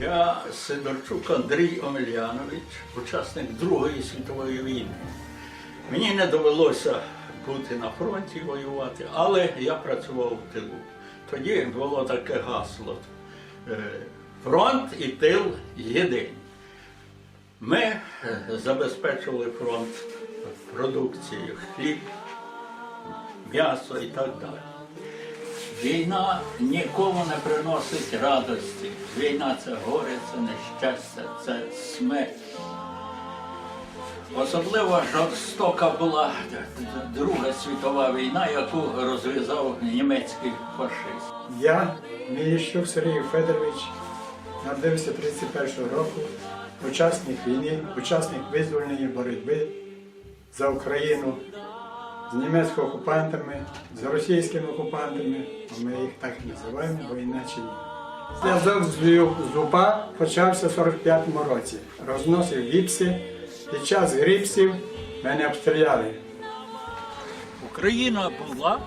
Я Сидорчук Андрій Омельянович, учасник Другої світової війни. Мені не довелося бути на фронті воювати, але я працював в тилу. Тоді було таке гасло: е, фронт і тил єдині. Ми е, забезпечували фронт продукцією хліб, м'ясо і так далі. Війна нікому не приносить радості. Війна це горе, це нещастя, це смерть. Особливо жорстока була Друга світова війна, яку розв'язав німецький фашист. Я, Міліщук Сергій Федорович, народився 31-го року, учасник війни, учасник визвольної боротьби за Україну з німецькими окупантами, з російськими окупантами, ми їх так називаємо, бо іначе ні. Зв'язок з УПА почався в 45-му році. Розносив гіпси. Під час гріпсів мене обстріляли. Україна була,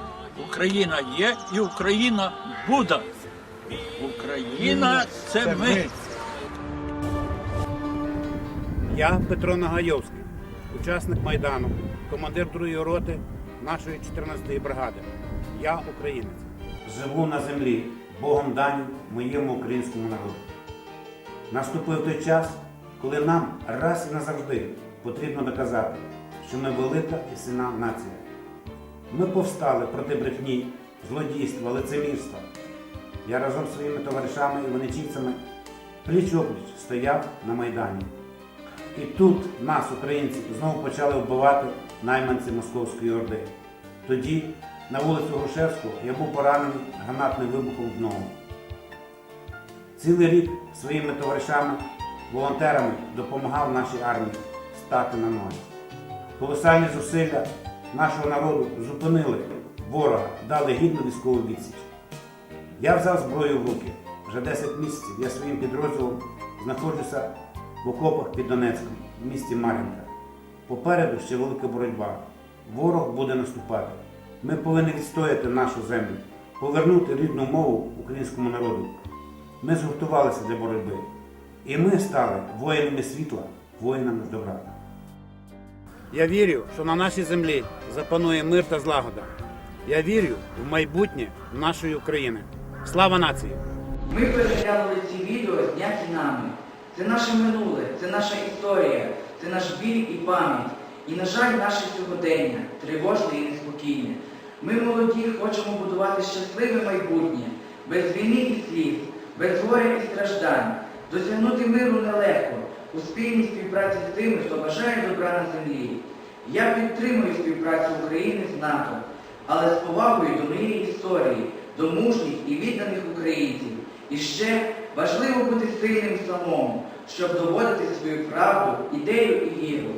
Україна є і Україна буде. Україна це ми. Я Петро Нагайовський, учасник Майдану, командир другої роти нашої 14-ї бригади. Я українець. Живу на землі, Богом дані моєму українському народу. Наступив той час, коли нам раз і назавжди потрібно доказати, що ми велика і сильна нація. Ми повстали проти брехні, злодійства, лицемірства. Я разом зі своїми товаришами і воничівцями пліч-опліч стояв на Майдані. І тут нас, українців, знову почали вбивати найманці Московської Орди. Тоді на вулицю Грушевського я був поранений гранатним вибухом в ногу. Цілий рік своїми товаришами, волонтерами допомагав нашій армії стати на ноги. Колосальні зусилля нашого народу зупинили ворога, дали гідну військову відсіч. Я взяв зброю в руки. Вже 10 місяців я своїм підрозділом знаходжуся в окопах під Донецьком, в місті Мар'їнка. Попереду ще велика боротьба. Ворог буде наступати. Ми повинні відстояти нашу землю, повернути рідну мову українському народу. Ми згуртувалися для боротьби. І ми стали воїнами світла, воїнами добра. Я вірю, що на нашій землі запанує мир та злагода. Я вірю в майбутнє нашої України. Слава нації! Ми переглянули ці відео зняті нами. Це наше минуле, це наша історія, це наш біль і пам'ять. І, на жаль, наше сьогодення, тривожне і неспокійне. Ми молоді хочемо будувати щасливе майбутнє, без війни і сліз, без горя і страждань. Досягнути миру нелегко, у спільній співпраці з тими, хто бажає добра на землі. Я підтримую співпрацю України з НАТО, але з повагою до моєї історії, до мужніх і відданих українців. І ще важливо бути сильним самому, щоб доводити свою правду, ідею і віру.